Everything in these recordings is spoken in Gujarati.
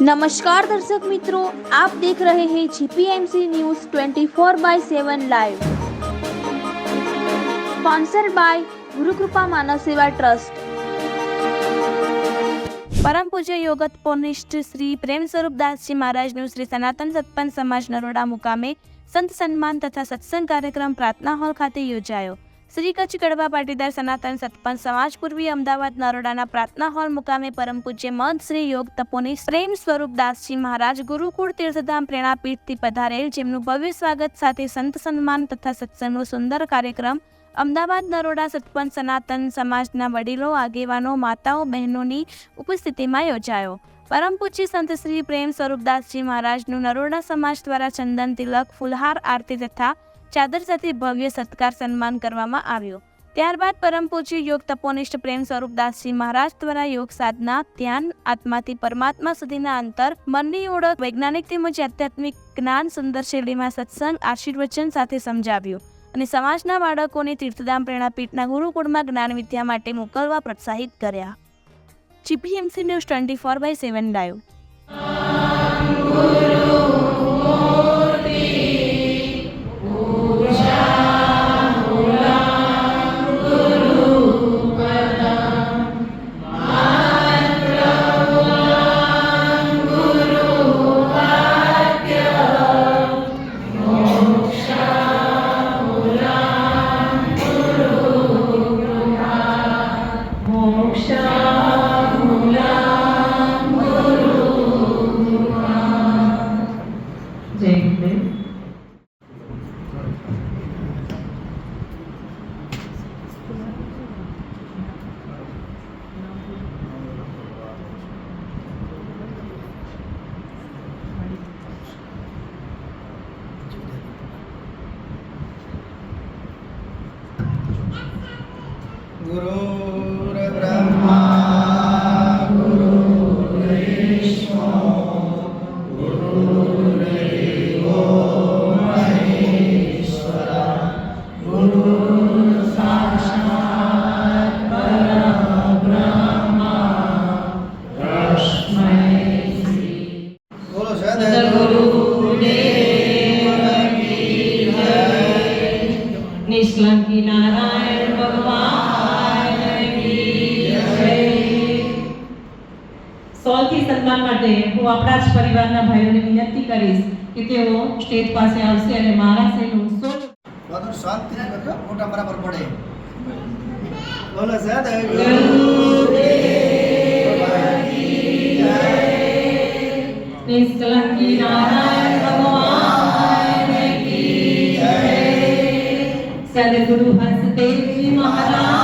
નમસ્કાર દર્શક મિત્રો, આપ દેખ રહે હે GPMC news 24 by seven live. Sponsor by Gurukrupa Manav Seva trust. પરમ પૂજ્ય યોગત પોનિષ્ઠ શ્રી પ્રેમ સ્વરૂપ દાસજી મહારાજનું શ્રી સનાતન સત્પંચ સમાજ નરોડા મુકામે સંત સન્માન તથા સત્સંગ કાર્યક્રમ પ્રાર્થના હોલ ખાતે યોજાયો. શ્રી કચ્છ કડવા પાટીદાર સનાતન સતપંચ સમાજ પૂર્વી અમદાવાદ નરોડાના પ્રાર્થના હોલ મુકામે પરમ પૂજ્ય મત શ્રી યોગ તપોની પ્રેમ સ્વરૂપ દાસજી મહારાજ ગુરુકુળ તીર્થધામ પ્રેરણાપીઠથી પધારેલ, જેમનું ભવ્ય સ્વાગત સાથે સંત સન્માન તથા સત્સંગનો સુંદર કાર્યક્રમ અમદાવાદ નરોડા સતપંચ સનાતન સમાજના વડીલો, આગેવાનો, માતાઓ, બહેનોની ઉપસ્થિતિમાં યોજાયો. પરમ પૂજ્ય સંત શ્રી પ્રેમ સ્વરૂપદાસજી મહારાજનું નરોડા સમાજ દ્વારા ચંદન તિલક, ફુલહાર આરતી તથા ચાદર સાથે ભવ્ય સત્કાર સન્માન કરવામાં આવ્યો. ત્યારબાદ પરમ પૂજ્ય યોગ તપોનિષ્ઠ પ્રેમ સ્વરૂપદાસજી મહારાજ દ્વારા યોગ સાધના, ધ્યાન, આત્માથી પરમાત્મા સુધીના અંતર, મનની ઓળખ, વૈજ્ઞાનિક તેમજ આધ્યાત્મિક જ્ઞાન, સુંદર શૈલીમાં સત્સંગ, આશીર્વચન સાથે સમજાવ્યું અને સમાજના બાળકોને તીર્થધામ પ્રેરણાપીઠના ગુરુકુળમાં જ્ઞાન વિદ્યા માટે મોકલવા પ્રોત્સાહિત કર્યા. GPMC news twenty four by seven live. માટે હું આપણા જ પરિવારના ભાઈઓને વિનંતી કરીશ કે તેઓ સ્ટેજ પાસે આવશે અને મારા સોળ બધું શાંતિથી કરજો મોટા બરાબર પડે. બોલો સદગુરુ નિષ્કલંકી નારાયણ ભગવાન સદગુરુ હંસદેવજી મહારાજ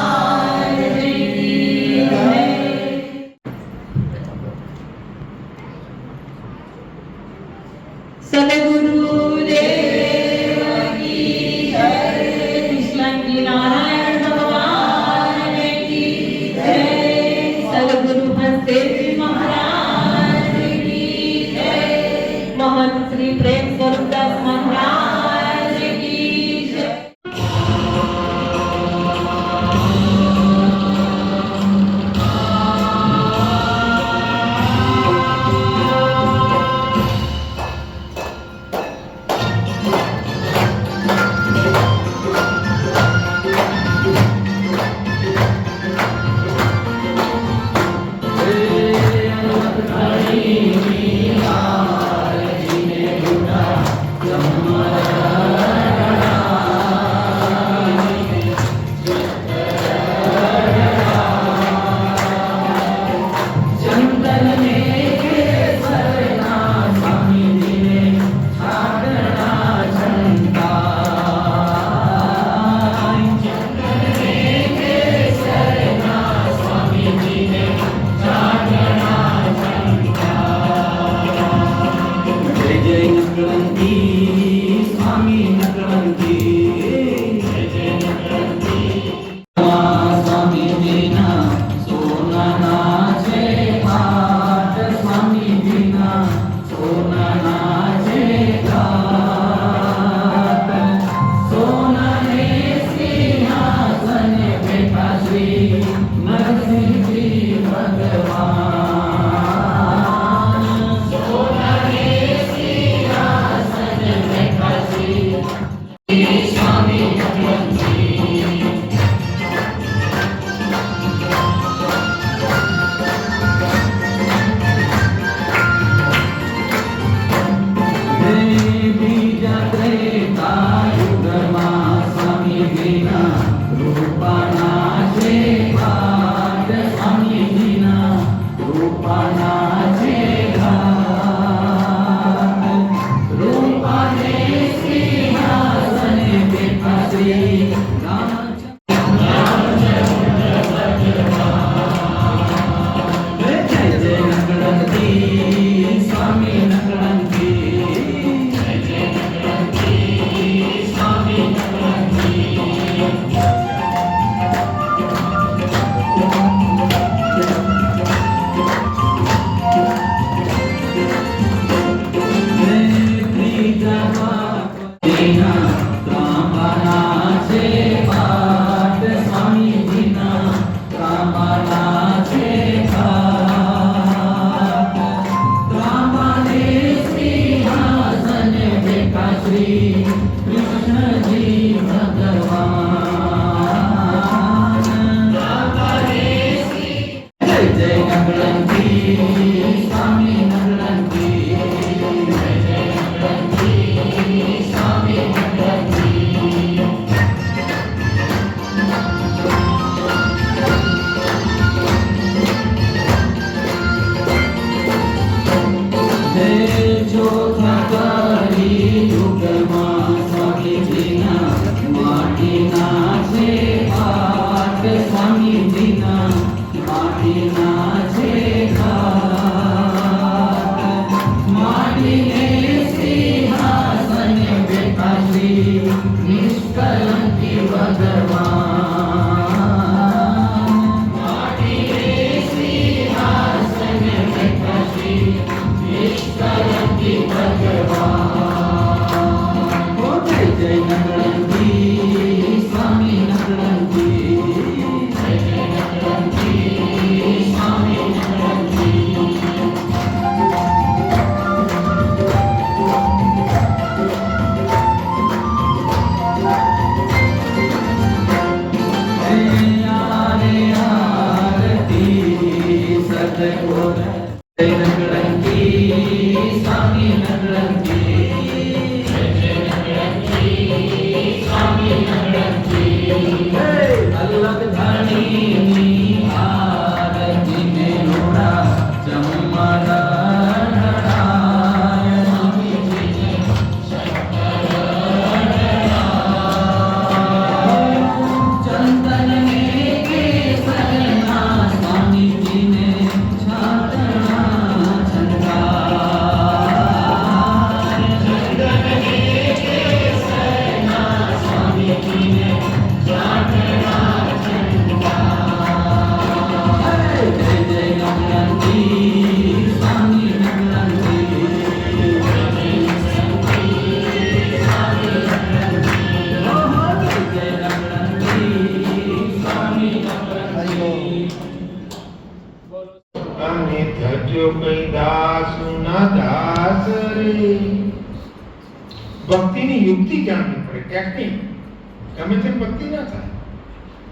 Thank you.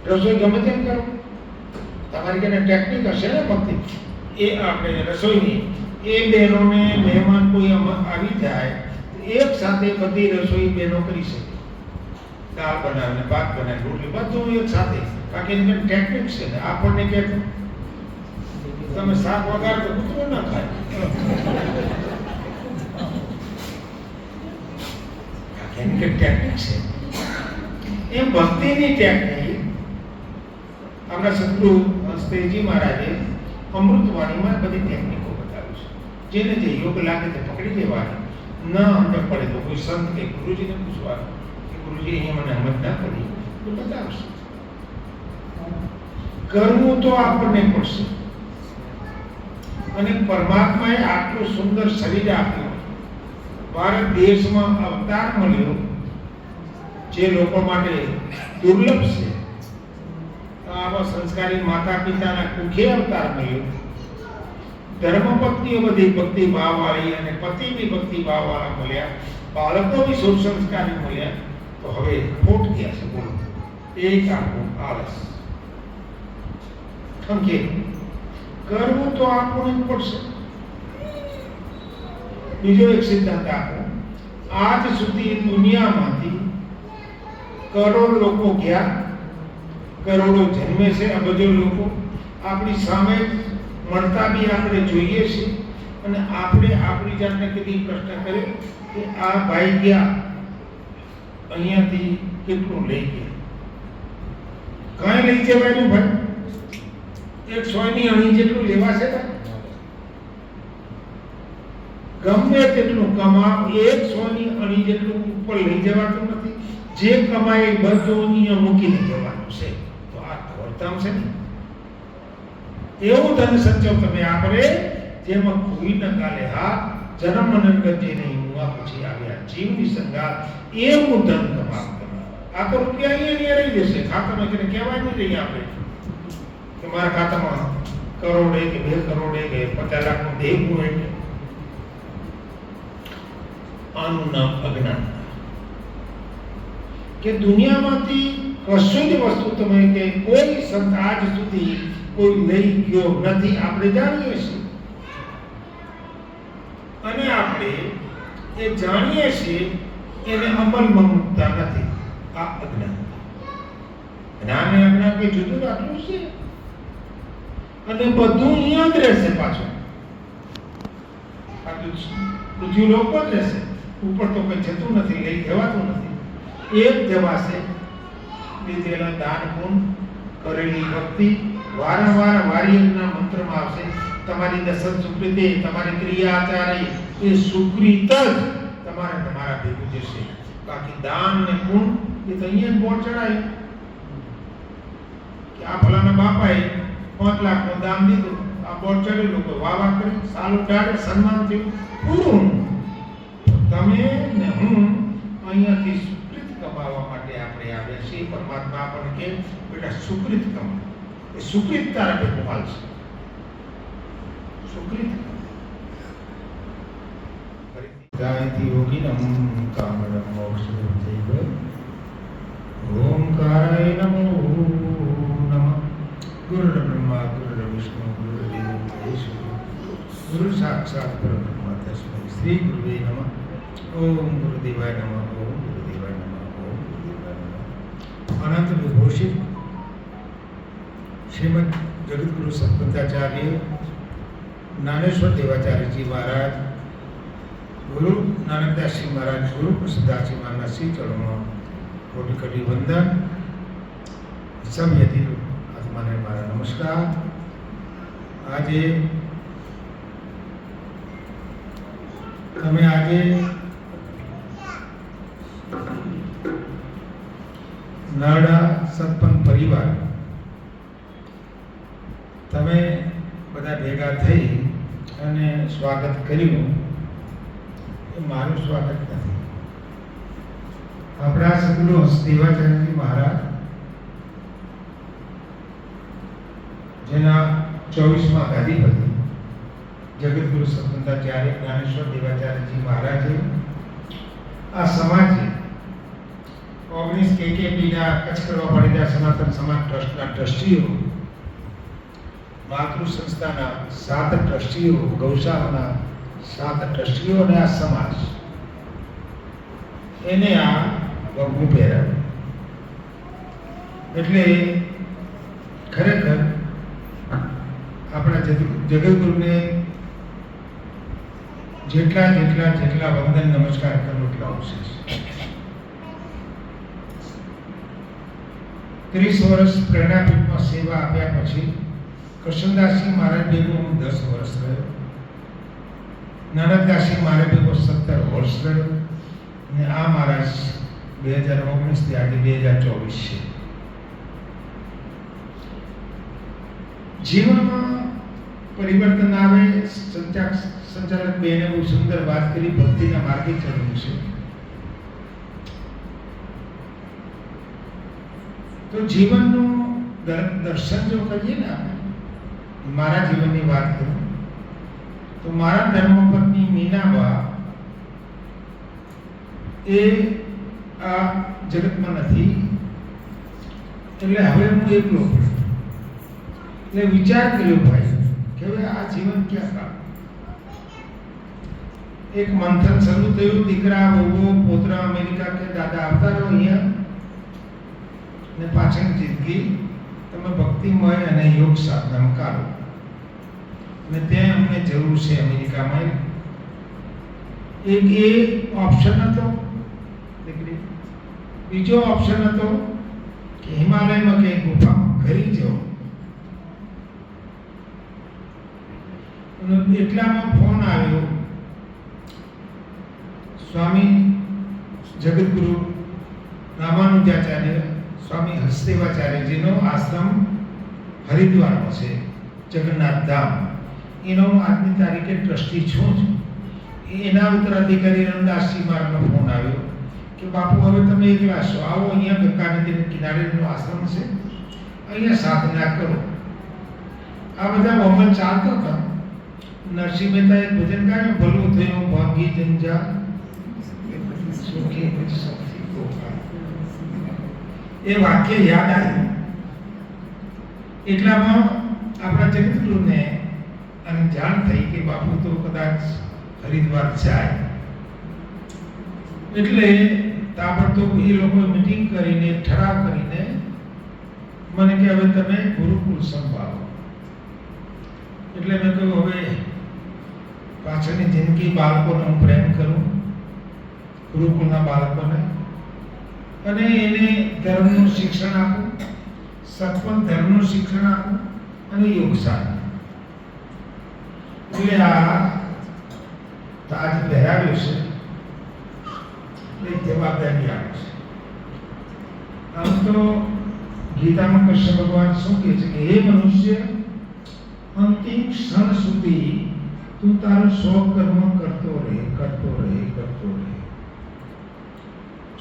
રસોઈ ગમે તેમ કરો? તમારી કને ટેકનિક હશે ને ભક્તિ એ આપણે રસોઈની, એ બહેનોને મહેમાન કોઈ આવી જાય એક સાથે બધી રસોઈ બહેનો કરી શકે. દાળ બનાવે ભાત બનાવે રોટલી, બધું એક સાથે. બાકી એની ટેકનિક છે ને, આપણને કે તમે શાક વગાડ તો કૂતરો ના ખાય. એની કે ટેકનિક છે. એમ ભક્તિની ટેકનિક આપણા સદગુરુ હસ્તેજી મહારાજે અમૃતવાણીમાં બધી ટેકનિકો બતાવી છે. જેને જે યોગ લાગે તે પકડી લેવાની, ન અંદર પડે તો કોઈ સંત કે ગુરુજીને પૂછવાનું, કે ગુરુજી અહીંયા મને સમજ ના પડી, તો બતાવશે. કરવું તો આપણને પડશે. અને પરમાત્માએ આટલું સુંદર શરીર આપ્યું. ભારત દેશમાં અવતાર મળ્યો. જે લોકો માટે દુર્લભ છે. આવા સંસ્કારી માતા પિતાના કુખે અવતાર મળ્યો. ધર્મપત્નીઓ બધી ભક્તિ ભાવવાળી અને પતિ બી ભક્તિ ભાવવાળા મળ્યા. બાળકો બી શુભ સંસ્કારી મળ્યા. તો હવે ખોટ ગયા છે બોલો. એક આપણું આળસ. સમજે કરવું તો આપણને પડશે. બીજો એક સિદ્ધાંત આપો આજ સુધી દુનિયામાંથી કરોડ લોકો ગયા. કરોડો જન્મે છે અબજો લોકો. આપણી સામે મળતા બી આપણે જોઈએ છીએ અને આપણે આપણી જાતને કદી પ્રશ્ન કર્યો કે આ ભાઈ ગયા, અહીંયાથી કેટલું લઈ ગયા. કાંઈ લઈ જવાયું ભાઈ? એક સોયની અણી જેટલું લેવાશે ને? ગમે તેટલું કમા એક સોની અણી જેટલું ઉપર લઈ જવાતું નથી. જે કમાય બધું અહીંયા મૂકીને જવાનું છે. તો આ છે એવું ધન સંચો તમે આપણે જેમાં કોઈ ન ગાલે હાથ, જન્મ જે નહીં મુવા પછી આવ્યા જીવની સંગાત, એવું ધન કમાવ આ રૂપિયા અહીંયા રહી જશે. ખાતામાં જેને કહેવાય નહીં રહી આપણે. કે મારા ખાતામાં કરોડે કે બે કરોડે કે પચાસ લાખનું દેવું હોય આનું નામ અજ્ઞાન કે દુનિયામાંથી કશું જ વસ્તુ તમે કે કોઈ સંત આજ સુધી કોઈ લઈ ગયો નથી, આપણે જાણીએ છીએ. અને આપણે એ જાણીએ છીએ એને અમલમાં મૂકતા નથી. આ અજ્ઞાનતા. જ્ઞાન એ અજ્ઞાન કોઈ જુદું રાખવું છે? અને બધું જ રહેશે પાછું. પૃથ્વી લોક જ રહેશે. ઉપર તો કંઈ જતું નથી લઈ જવાતું નથી. એક જવાશે લીધેલા દાન પુણ્ય કરેલી ભક્તિ વારંવાર વારિયરના મંત્રમાં આવશે. તમારી દસન સુકૃતિ તમારી ક્રિયા આચારે, એ સુકૃત જ તમારે તમારા ભેગું જશે. બાકી દાન ને પુણ્ય એ તો અહીંયા બોર્ડ ચડાય કે આ ફલાના બાપાએ પાંચ લાખનું દાન દીધું. આ બોર્ડ ચડેલું લોકો વાહ વાહ કરી સારું ડાળે સન્માન થયું. પૂરું. તમે ને હું અહીંયાથી સુકૃત કમાવા માટે આપણે આવ્યા છીએ પરમાત્મા આપણને કેમ બેટા, સુકૃત કમા એ સુકૃત તારા ભેગું હાલશે સુકૃત ગાયતી યોગિનમ કામડમ મોક્ષદમ દૈવ ઓમકારાય નમો નમઃ. ગુરુ બ્રહ્મા ગુરુ વિષ્ણુ ગુરુ દેવ મહેશ્વર ગુરુ સાક્ષાત પરબ્રહ્મ તસ્મૈ શ્રી ગુરુવે નમઃ. ઓમ ગુરુદેવાય નમઃ. ઓમ ગુરુદેવાય નમઃ ઓમ ગુરુદેવાય નમઃ અનંત વિભૂષિત શ્રીમદ જગદગુરુ સંપદાચાર્ય જ્ઞાનેશ્વર દેવાચાર્યજી મહારાજ, ગુરુ નાનકદાસજી મહારાજ, ગુરુ પ્રસિદ્ધાસજી મહારાજ શ્રી ચરણમાં કોટી કોટી વંદન. સમયથી આત્માને મારા નમસ્કાર. આજે તમે આજે નરડા સત્પંચ પરિવાર, તમે બધા ભેગા થઈ અને સ્વાગત કર્યું. એ મારું સ્વાગત નથી. આપણા સદગુરુ દેવાચાર્યજી મહારાજ, જેના ચોવીસમાં ગાદીપતિ જગતગુરુ સંતાચાર્ય જ્ઞાનેશ્વર દેવાચાર્યજી મહારાજે આ સમાજે ઓગણીસ કેકેપીના કચ્છ કરવા પડેલા સનાતન સમાજ ટ્રસ્ટના ટ્રસ્ટીઓ માતૃ સંસ્થાના સાત ટ્રસ્ટીઓ, ગૌશાળાના સાત ટ્રસ્ટીઓ અને આ સમાજ. એને આ વગવું પહેરાવ્યું. એટલે ખરેખર આપણા જગતગુરુને જેટલા જેટલા જેટલા વંદન નમસ્કાર કરવો એટલા ઓછા ત્રીસ વર્ષ પ્રેરણાપીઠમાં સેવા આપ્યા પછી કૃષ્ણદાસજી મહારાજ ભેગો હું દસ વર્ષ રહ્યો. નાનકદાસજી મહારાજ ભેગો સત્તર વર્ષ રહ્યો. અને આ મહારાજ બે હજાર ઓગણીસથી આજે બે હજાર ચોવીસ છે. જીવનમાં પરિવર્તન આવે સંચાલક બેને બહુ સુંદર વાત કરી, ભક્તિના માર્ગે ચડવું છે. તો જીવનનું દર- દર્શન જો કરીએ ને આપણે, મારા જીવનની વાત કરું, તો મારા ધર્મપત્ની મીનાબા એ આ જગતમાં નથી, એટલે હવે હું એકલો. એટલે વિચાર કર્યો ભાઈ, કે હવે આ જીવન ક્યાં કામ એક મંથન શરૂ થયું, દીકરા બહુ પોતરા, અમેરિકા કે દાદા આવતા રહો અહીંયા ને પાછળની જિંદગી તમે ભક્તિમય અને યોગ સાધનામાં કાઢો. અને ત્યાં અમને જરૂર છે અમેરિકામાં એક એ ઓપ્શન હતો બીજો ઓપ્શન હતો કે હિમાલયમાં કે ગુફામાં ઘરી જાઓ. એટલામાં ફોન આવ્યો, સ્વામી, જગદગુરુ, રામાનુજાચાર્ય સ્વામી હસ્તેવાચાર્યજીનો આશ્રમ હરિદ્વારમાં છે, જગન્નાથ ધામ. એનો આજની તારીખે ટ્રસ્ટી છું જ. એના ઉત્તરાધિકારી રમદાસજી મારનો ફોન આવ્યો કે, બાપુ, હવે તમે એકલા છો આવો, અહીંયા ગંગા નદીના કિનારેનો આશ્રમ છે. અહીંયા સાધના કરો. આ બધા મોહમ્મદ ચાલતો હતા. નરસિંહ મહેતા એક ભજન ગાયું, ભલું થયું ભાગી જંજા સુખી. એ વાક્ય યાદ આવ્યું એટલામાં આપણા જગતગુરુને અને જાણ થઈ કે બાપુ તો કદાચ હરિદ્વાર જાય. એટલે તાબડતોબ એ લોકો મીટિંગ કરીને, ઠરાવ કરીને મને કે હવે તમે ગુરુકુળ સંભાળો. એટલે મેં કહ્યું, હવે પાછળની જિંદગી બાળકોને હું પ્રેમ કરું, ગુરુકુળના બાળકોને. અને એને ધર્મનું શિક્ષણ આપું સત્પન ધર્મનું શિક્ષણ આપું અને યોગ સાધન એટલે આ તાજ પહેરાવ્યો છે, એટલે જવાબદારી આવે છે. આમ તો ગીતામાં કૃષ્ણ ભગવાન શું કહે છે કે, હે મનુષ્ય, અંતિમ ક્ષણ સુધી તું તારું સ્વકર્મ કરતો રહે કરતો રહે કરતો રહે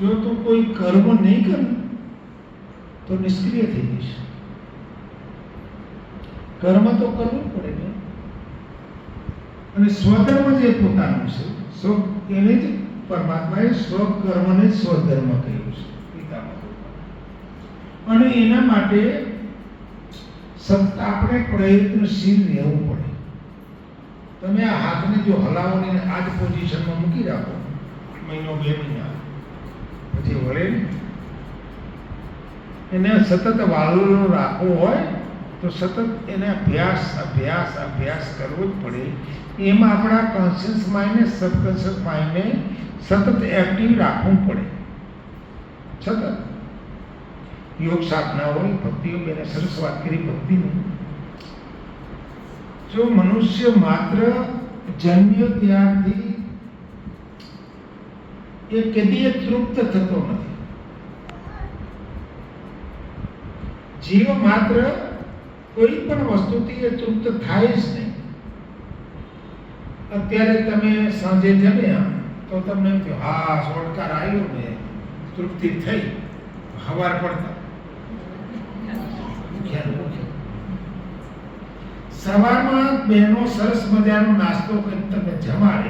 જો તું કોઈ કર્મ નહીં કર, તો નિષ્ક્રિય થઈ જઈશ. કર્મ તો કરવું પડે ને. અને સ્વધર્મ જે પોતાનું છે, સ્વ એને જ પરમાત્માએ સ્વકર્મને સ્વધર્મ કહ્યું છે પિતામાં અને એના માટે સતત આપણે પ્રયત્નશીલ રહેવું પડે. તમે આ હાથને જો હલાવો ને આ જ પોઝિશનમાં મૂકી રાખો મહિનો, બે મહિના. પછી વળે એને સતત વાળો રાખવો હોય તો સતત એને અભ્યાસ અભ્યાસ અભ્યાસ કરવો જ પડે. એમાં આપણા કોન્શિયસ માઇન્ડને સબકોન્શિયસ માઇન્ડને સતત એક્ટિવ રાખવું પડે. સતત. યોગ સાધના હોય ભક્તિઓ, બેને સરસ વાત કરી ભક્તિની. જો મનુષ્ય માત્ર જન્મ્યો ત્યારથી એ કેદીએ તૃપ્ત થતો નથી. જીવ માત્ર કોઈ પણ વસ્તુથી એ તૃપ્ત થાય જ નહીં. અત્યારે તમે સાંજે જમ્યા તો તમને એમ થયું, હા, સોડકાર આવ્યો ને, તૃપ્તિ થઈ. હવાર પડતા. સવારમાં બહેનો સરસ મજાનો નાસ્તો કરી તમને જમાડે.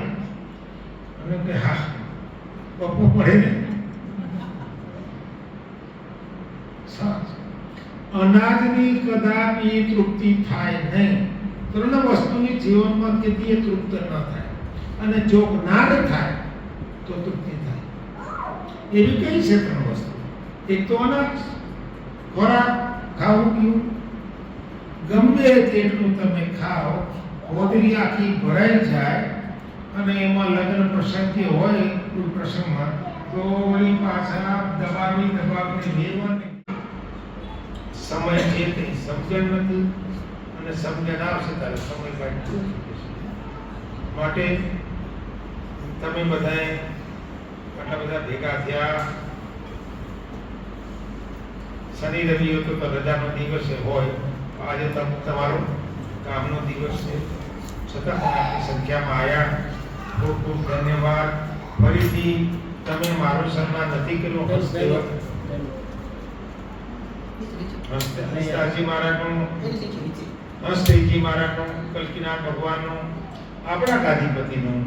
અને કે હા બપો પડે ને સરસ અનાજની કદાપી તૃપ્તિ થાય નહીં. ત્રણ વસ્તુની જીવનમાં કેટલી તૃપ્ત ન થાય. અને જો જ્ઞાન થાય, તો તૃપ્તિ થાય. એવી કઈ છે ત્રણ વસ્તુ? એક તો અનાજ, ખોરાક, ખાવું પીવું. ગમે તેટલું તમે ખાઓ હોદરી આખી ભરાઈ જાય અને એમાં લગ્ન પ્રસંગે હોય કોઈ પ્રસંગમાં, તો વળી પાછા દબાવી, દબાવીને લેવાને. સમય છે તે સમજણ નથી અને સમજણ આવશે ત્યારે સમય કાઢી માટે તમે બધાએ આટલા બધા ભેગા થયા. શનિ, રવિ હતો તો રજાનો દિવસ હોય. આજે તમ, તમારો કામનો દિવસ છે. છતાં પણ આટલી સંખ્યામાં આવ્યા ખૂબ ખૂબ ધન્યવાદ. ફરીથી તમે મારો સન્માન નથી કર્યો. હસ્તેવ હસ્તાજી મહારાજનું હસ્તેજી મહારાજનું કલ્કીનાથ ભગવાનનું આપણા ગાદીપતિનું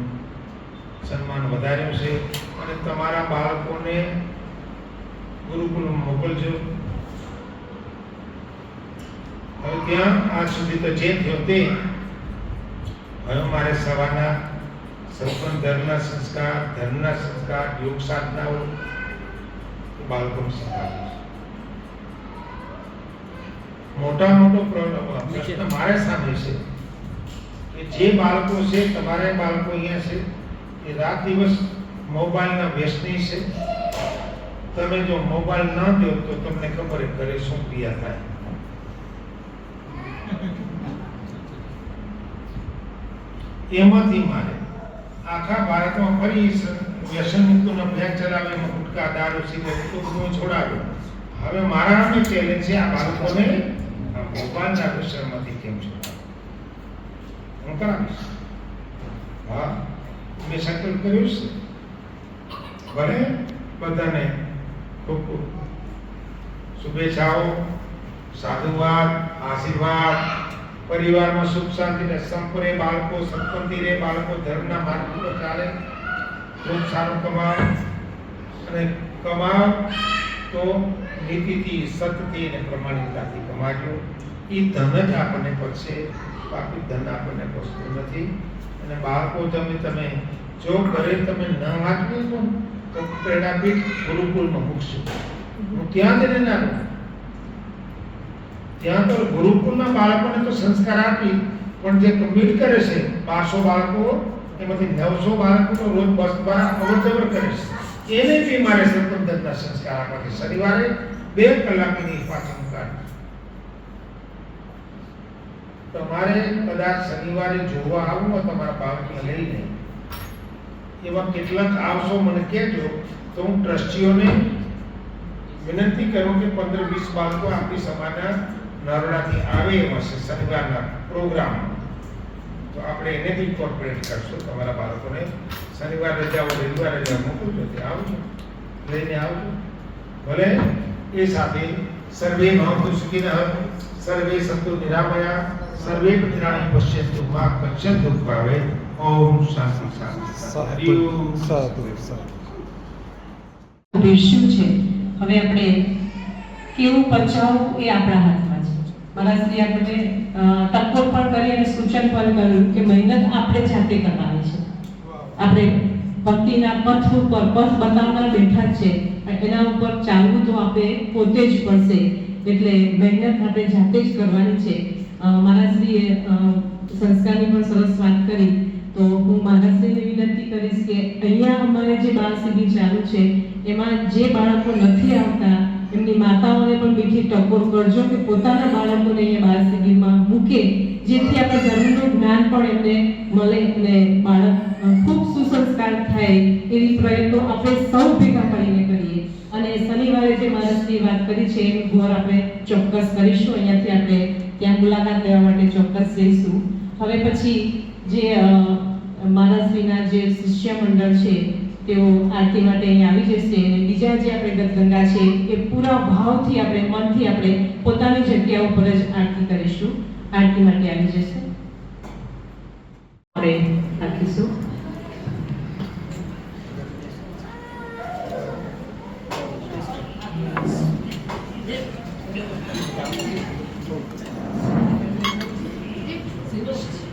સન્માન વધાર્યું છે. અને તમારા બાળકોને ગુરુકુળ મોકલજો. હવે ત્યાં આજ સુધી તો જે થયો તે હવે મારે સવારના સૌપન ધર્મના સંસ્કાર ધર્મના સંસ્કાર યોગ સાધનાઓ બાળકો બાળકોને શીખવાડવું છે. મોટા મોટો પ્રશ્ન મારે સામે છે કે જે બાળકો છે તમારે બાળકો અહીંયા છે એ રાત દિવસ મોબાઈલના વ્યસની છે. તમે જો મોબાઈલ ન દો તો તમને ખબર ઘરે શું ક્રિયા થાય. એમાંથી મારે આખા ભારતમાં ફરી સ- અભિયાન ચલાવે એમાં ગુટકા, દારૂ, સિગરેટ બધું છોડાવે. હવે મારા નામે ચેલેન્જ છે આ બાળકોને ભગવાનના મોબાઈલના કેમ છોડાવે હું કરાવીશ? હા? મેં સંકલ્પ કર્યું છે. ભલે બધાને ખૂબ ખૂબ. શુભેચ્છાઓ, સાધુવાદ, આશીર્વાદ. પરિવારમાં સુખ શાંતિ ને સંપરે, બાળકો સંપત્તિ રે બાળકો ધર્મના માર્ગ પર ચાલે. ખૂબ સારું કમાવ અને કમાવ તો નીતિથી, સતથી અને પ્રમાણિકતાથી કમાજો. એ ધન જ આપણને પડશે. બાકી ધન આપણને પડતું નથી. અને બાળકો તમે તમે જો ઘરે તમે ન વાંચવું તો પ્રેરણાપીઠ ગુરુકુળમાં મૂકશો. હું ત્યાં જ નાનું? ત્યાં તો ગુરુકુળના બાળકોને તો સંસ્કાર આપી પણ જે કમિટ કરે છે બારસો બાળકો એમાંથી નવસો બાળકો તો રોજ બસ દ્વારા અવર જવર કરે છે એને બી મારે સંબંધના સંસ્કાર આપવા છે શનિવારે બે કલાકની પાછળ કાઢ તમારે કદાચ શનિવારે જોવા આવવું હોય તમારા બાળકને લઈને એવા કેટલાક આવશો મને કહેજો તો હું ટ્રસ્ટીઓને વિનંતી કરું કે પંદર વીસ બાળકો આપણી સમાજના નરોડાથી આવે એમ હશે શનિવારના પ્રોગ્રામ તો આપણે એને બી ઇન્કોર્પોરેટ કરશું. તમારા બાળકોને શનિવાર રજા હોય રવિવાર રજા મોકલજો. તે આવજો. લઈને આવજો. ભલે એ સાથે સર્વે ભવંતુ સુખિનઃ સર્વે સંતો નિરામયા સર્વે પ્રાણી પશ્યંતુ મા પશ્યંતુ ભાવે. ઓમ શાંતિ શાંતિ સાધુ. સાધુ પીરસ્યું છે? હવે આપણે કેવું પચાવવું એ આપણા હાથમાં છે મારા શ્રી આપણે ટકોર પણ કરી અને સૂચન પણ કર્યું કે મહેનત આપણે જાતે કરવાની છે. આપણે ભક્તિના પથ ઉપર પથ બતાવનાર બેઠા છે. એના ઉપર ચાલવું તો આપણે પોતે જ પડશે. એટલે મહેનત આપણે જાતે જ કરવાની છે. અ, મારા શ્રીએ સંસ્કારની પણ સરસ વાત કરી. તો હું માનસને વિનંતી કરીશ કે અહીંયા અમારે જે બાળ શિબિર ચાલુ છે એમાં જે બાળકો નથી આવતા એમની માતાઓને પણ મીઠી ટકોર કરજો કે પોતાના બાળકોને એ બાળ શિબિરમાં મૂકે, જેથી આપણે ધર્મનું જ્ઞાન પણ એમને મળે અને બાળક ખૂબ સુસંસ્કાર થાય એવી પ્રયત્નો આપણે સૌ ભેગા મળીને કરીએ. અને શનિવારે જે માણસની વાત કરી છે, એનું ઘોર આપણે ચોક્કસ કરીશું. અહીંયાથી આપણે ત્યાં મુલાકાત લેવા માટે ચોક્કસ જઈશું. હવે પછી જે માનસવીના જે શિષ્ય મંડળ છે તેઓ આરતી માટે અહીં આવી જશે અને બીજા જે આપણે ગદગંગા છે, એ પૂરા ભાવથી આપણે, મનથી આપણે પોતાની જગ્યા ઉપર જ આરતી કરીશું. આરતી માટે આવી જશે. આપણે રાખીશું. ઓમ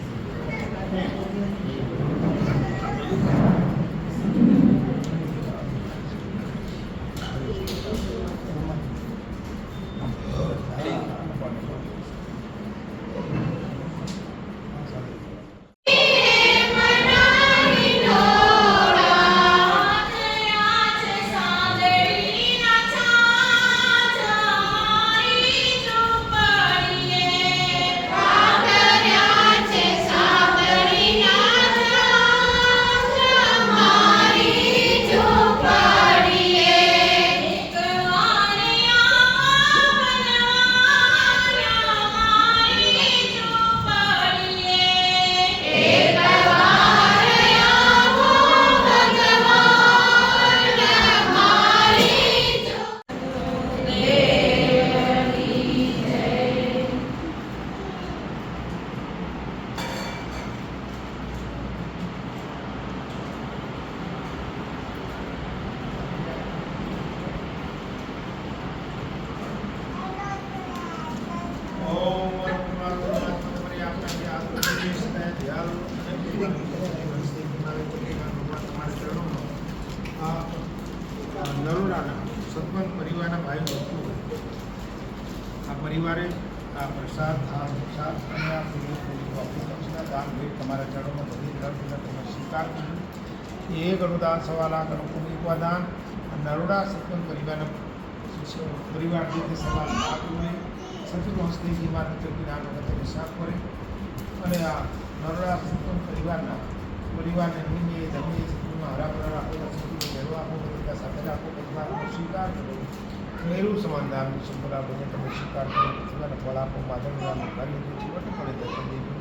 નરોડા સત્વન પરિવારના પરિવારને નિમિત્તે ધન્ય સ્થિતિમાં હરાભરા રાખેલા સ્થિતિને ઘેરો આપો બધા સાથે રાખો પરિવારનો સ્વીકાર કરો મેરુ સમાન દાનની સંપદા બને તમે સ્વીકાર કરો પૃથ્વીને ફળ આપો માધવનું કાર્ય જે જીવન પડે દર્શન દેજો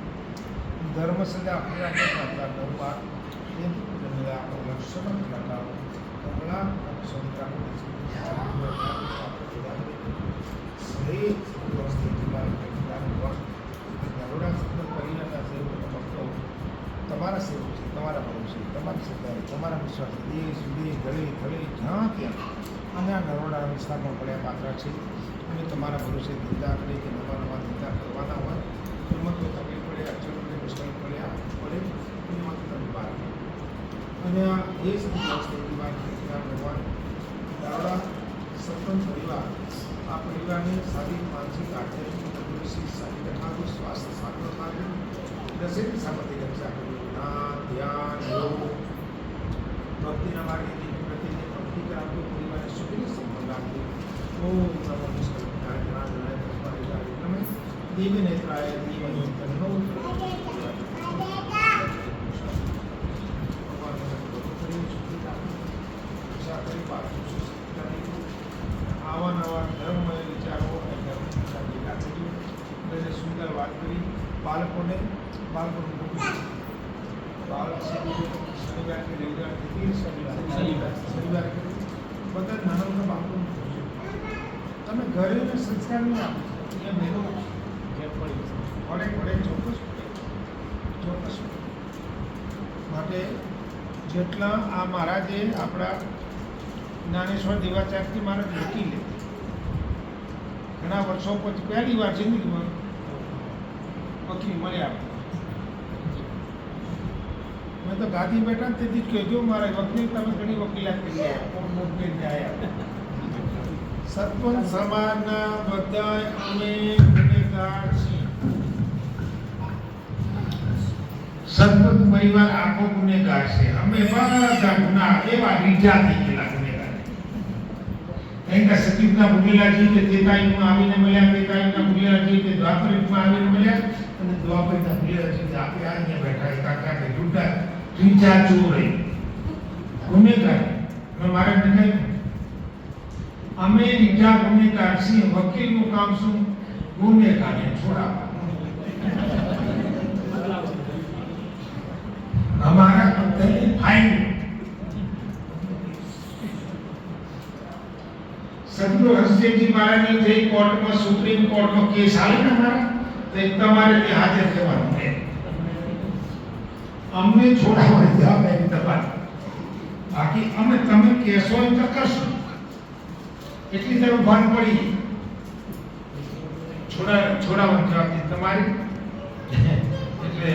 ધર્મ સદા આપણે આપણે નરવા એ આપણે લક્ષણ લગાવો કમલા સંતાનો સહી વ્યવસ્થિત નરોડા સત્વન પરિવારના સેવકો ભક્તો તમારા સેવક છે, તમારા ભાવ છે, તમારી સરકારે તમારા વિશ્વાસ દેશ વિદેશ ઘરે ઘરે જ્યાં ત્યાં અને આ નરોડા વિસ્તારમાં પડ્યા પાત્ર છે. અને તમારા ભરોસે ધંધા કરે કે નવા નવા ધંધા કરવાના હોય, એમાં કોઈ તકલીફ પડે અડચણોને મુશ્કેલ પડ્યા પડે એમાંથી તમે બહાર અને આ અને વ્યવસ્થિત પરિવાર ભગવાન નરોડા સત્વન પરિવાર આ પરિવારને શારીરિક માનસિક, આધ્યાત્મિક, તંદુરસ્તી શારીરિક સ્વાસ્થ્ય સારું માટે દસેક સામર્થ્ય રક્ષા કરવી જ્ઞાન ધ્યાન યોગ ભક્તિના માર્ગે દીપ પ્રતિને ભક્તિ કરાવતો પરિવારને સુખી સંપન્ન રાખજો ઓમ નમો વિષ્ણુનાય નારાયણ તસ્માય નમે દેવી નેત્રાય ધીમહિ તન્નો આવા નવા ધર્મમય વિચારો અને ધર્મ ભેગા કરી અને સુંદર વાત કરી બાળકોને બાળકોને મોકલી બાળક શનિવાર કે રવિવાર કે તે શનિવાર શનિવાર શનિવારે કે બધા નાના નાના બાળકોને પૂછજો તમે ઘરે એને સંસ્કાર નહીં આપો એ મેળો જે પડી પડે પડે ચોક્કસ પડે ચોક્કસ પડે માટે જેટલા આ મહારાજે આપણા જ્ઞાનેશ્વર દેવાચાર્યથી મારા મૂકી લે. ઘણા વર્ષો પછી, પહેલી વાર જિંદગીમાં વકીલ મળ્યા મેં તો ગાદી બેઠા તેથી જ કહેજો, મારા વકીલ તમે ઘણી વકીલાત કરી આવ્યા કોર્ટ જાય આવ્યા સત્વન સમાજના બધા અમે ગુનેગાર છીએ. સત્વન પરિવાર આખો ગુનેગાર છે. અમે બધા ગુના એવા બીજા થઈ ગયેલા કારણ કે સતીના ભૂલેલાજી કે તેતાઈમાં આવીને મળ્યા તેતાઈના ભૂલેલાજી કે દ્વાપરિકમાં આવીને મળ્યા અને દ્વાપરિકના કે આપણે અહીંયા બેઠા એ કાકા કે જૂઠા ત્રીજા ચોર. ગુનેગાર. મેં મારે નિકાય અમે બીજા ગુનેગાર છીએ વકીલનું કામ શું ગુનેગારને છોડાવવા અમારા બધાની ફાઇલ સદગુરુ હરસિંહજી મહારાજની જે કોર્ટમાં સુપ્રીમ કોર્ટમાં કેસ આવે ને અમારા તો તમારે ત્યાં હાજર થવાનું છે અમને છોડાવવા જવાબ એક તમારે બાકી અમે તમે કેસો એમ તો કરશું એટલી તરફ ભાન પડી. છોડા છોડાવવાની જવાબદારી તમારી? એટલે